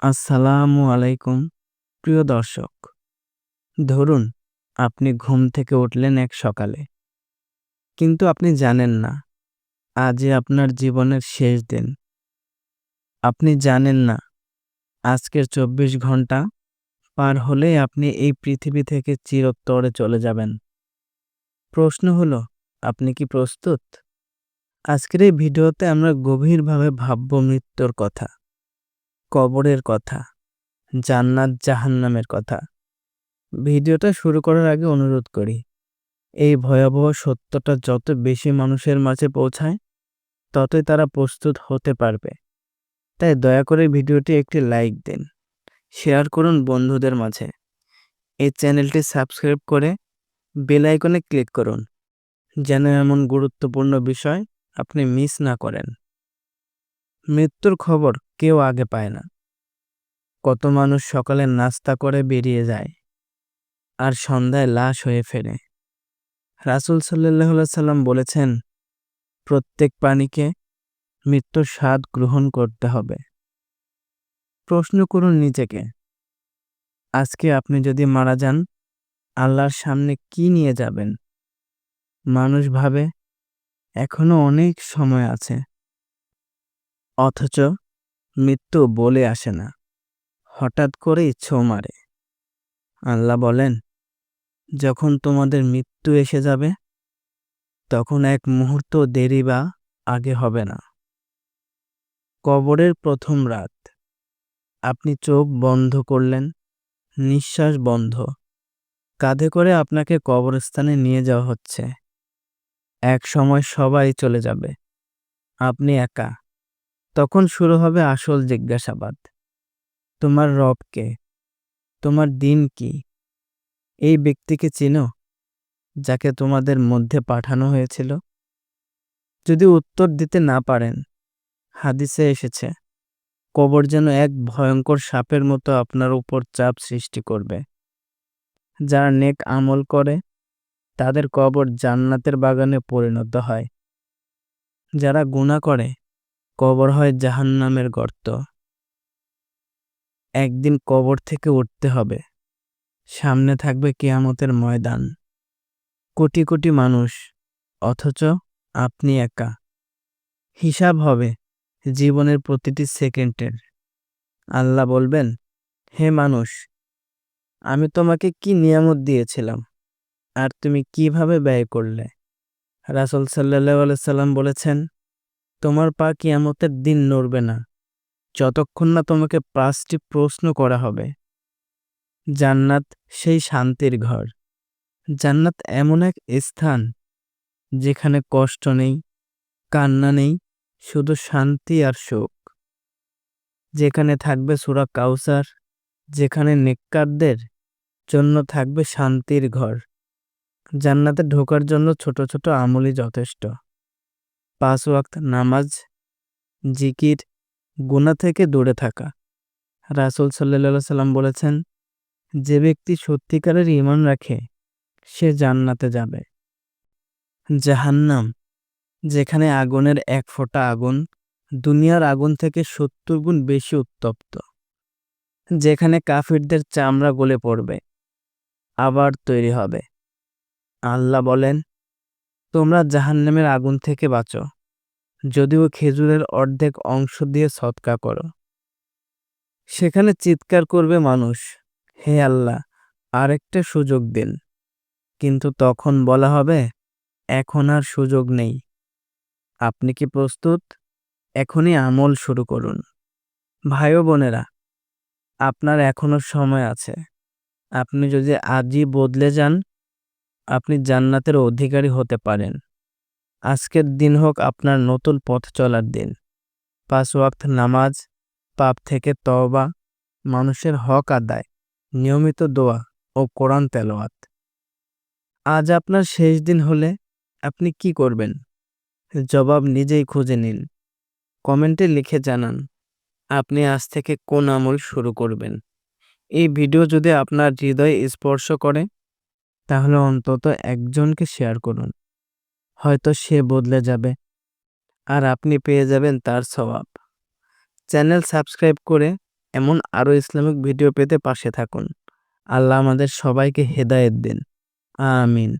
আসসালামু আলাইকুম, প্রিয় দর্শক। ধরুন, আপনি ঘুম থেকে উঠলেন এক সকালে। কিন্তু আপনি জানেন না, আজই আপনার জীবনের শেষ দিন। আপনি জানেন না, আজকের চব্বিশ ঘণ্টা পার হলেই আপনি এই পৃথিবী থেকে চিরতরে চলে যাবেন। প্রশ্ন হলো, আপনি কি প্রস্তুত? আজকের এই ভিডিওতে আমরা গভীরভাবে ভাবব মৃত্যুর কথা। কবরের কথা, জান্নাত জাহান্নামের কথা। ভিডিওটা শুরু করার আগে অনুরোধ করি, এই ভয়াবহ সত্যটা যত বেশি মানুষের মাঝে পৌঁছায়, ততই তারা প্রস্তুত হতে পারবে। তাই দয়া করে ভিডিওটি একটি লাইক দিন, শেয়ার করুন বন্ধুদের মাঝে। এই চ্যানেলটি সাবস্ক্রাইব করে বেল আইকনে ক্লিক করুন, যেন এমন গুরুত্বপূর্ণ বিষয় আপনি মিস না করেন। মৃত্যুর খবর কেউ আগে পায় না। কত মানুষ সকালে নাস্তা করে বেরিয়ে যায় আর সন্ধ্যায় লাশ হয়ে ফেরে। রাসুল সাল্লাহ সাল্লাম বলেছেন, প্রত্যেক প্রাণীকে মৃত্যুর স্বাদ গ্রহণ করতে হবে। প্রশ্ন করুন নিজেকে, আজকে আপনি যদি মারা যান, আল্লাহর সামনে কি নিয়ে যাবেন? মানুষ ভাবে, এখনও অনেক সময় আছে। অথচ মৃত্যু বলে আসে না। হঠাৎ করে ইচ্ছো মারে। আল্লাহ বলেন, যখন তোমাদের মৃত্যু এসে যাবে, তখন এক মুহূর্ত দেরি বা আগে হবে না। কবরের প্রথম রাত, আপনি চোখ বন্ধ করলেন, নিঃশ্বাস বন্ধ। কাঁধে করে আপনাকে কবরস্থানে নিয়ে যাওয়া হচ্ছে। এক সময় সবাই চলে যাবে। আপনি একা। তখন শুরু হবে আসল জিজ্ঞাসাবাদ। তোমার রব কে? তোমার দিন কি? এই ব্যক্তিকে চিনো, যাকে তোমাদের মধ্যে পাঠানো হয়েছিল? যদি উত্তর দিতে না পারেন, হাদিসে এসেছে, কবর যেন এক ভয়ঙ্কর সাপের মতো আপনার উপর চাপ সৃষ্টি করবে। যারা নেক আমল করে, তাদের কবর জান্নাতের বাগানে পরিণত হয়। যারা গুণা করে কবর হয় জাহান্নামের গর্ত। একদিন কবর থেকে উঠতে হবে। সামনে থাকবে কেয়ামতের ময়দান। কোটি কোটি মানুষ, অথচ আপনি একা। হিসাব হবে জীবনের প্রতিটি সেকেন্ডের। আল্লাহ বলবেন, হে মানুষ, আমি তোমাকে কি নিয়ামত দিয়েছিলাম? আর তুমি কীভাবে ব্যয় করলে? রাসুল সাল্লাহ সাল্লাম বলেছেন তোমার পা কিয়ামতের দিন নড়বে না। যতক্ষণ না তোমাকে পাঁচটি প্রশ্ন করা হবে। জান্নাত সেই শান্তির ঘর। জান্নাত এমন এক স্থান যেখানে কষ্ট নেই, কান্না নেই, শুধু শান্তি আর সুখ যেখানে থাকবে সুরা কাউসার, যেখানে নেককারদের জন্য থাকবে শান্তির ঘর। জান্নাতে ঢোকার জন্য ছোট ছোট আমলই যথেষ্ট। পাঁচ ওয়াক্ত নামাজ, জিকির গুণা থেকে দূরে থাকা। রাসুল সাল্লা সাল্লাম বলেছেন, যে ব্যক্তি সত্যিকারের ইমান রাখে, সে জান্নাতে যাবে। জাহান্নাম, যেখানে আগুনের এক ফোঁটা আগুন, দুনিয়ার আগুন থেকে সত্তর গুণ বেশি উত্তপ্ত, যেখানে কাফিরদের চামড়া গলে পড়বে, আবার তৈরি হবে। আল্লাহ বলেন তোমরা জাহান্নামের আগুন থেকে বাঁচো। যদিও খেজুরের অর্ধেক অংশ দিয়ে সৎকা করো। সেখানে চিৎকার করবে মানুষ, হে আল্লাহ, আরেকটা সুযোগ দিন। কিন্তু তখন বলা হবে, এখন আর সুযোগ নেই। আপনি কি প্রস্তুত? এখনই আমল শুরু করুন। ভাই বোনেরা, আপনার এখনও সময় আছে। আপনি যদি আজই বদলে যান আপনি জান্নাতের অধিকারী হতে পারেন। আজকের দিন হোক আপনার নতুন পথ চলার দিন। পাঁচ ওয়াক্ত নামাজ, পাপ থেকে তওবা, মানুষের হক আদায়, নিয়মিত দোয়া ও কোরআন তেলোয়াত আজ আপনার শেষ দিন হলে আপনি কি করবেন? জবাব নিজেই খুঁজে নিন। কমেন্টে লিখে জানান, আপনি আজ থেকে কোন আমল শুরু করবেন? এই ভিডিও যদি আপনার হৃদয়ে স্পর্শ করে তাহলে অন্তত একজনকে শেয়ার করুন। হয়তো সে বদলে যাবে। আর আপনি পেয়ে যাবেন তার স্বভাব। চ্যানেল সাবস্ক্রাইব করে এমন আরও ইসলামিক ভিডিও পেতে পাশে থাকুন। আল্লাহ আমাদের সবাইকে হেদায়েত দিন। আমিন।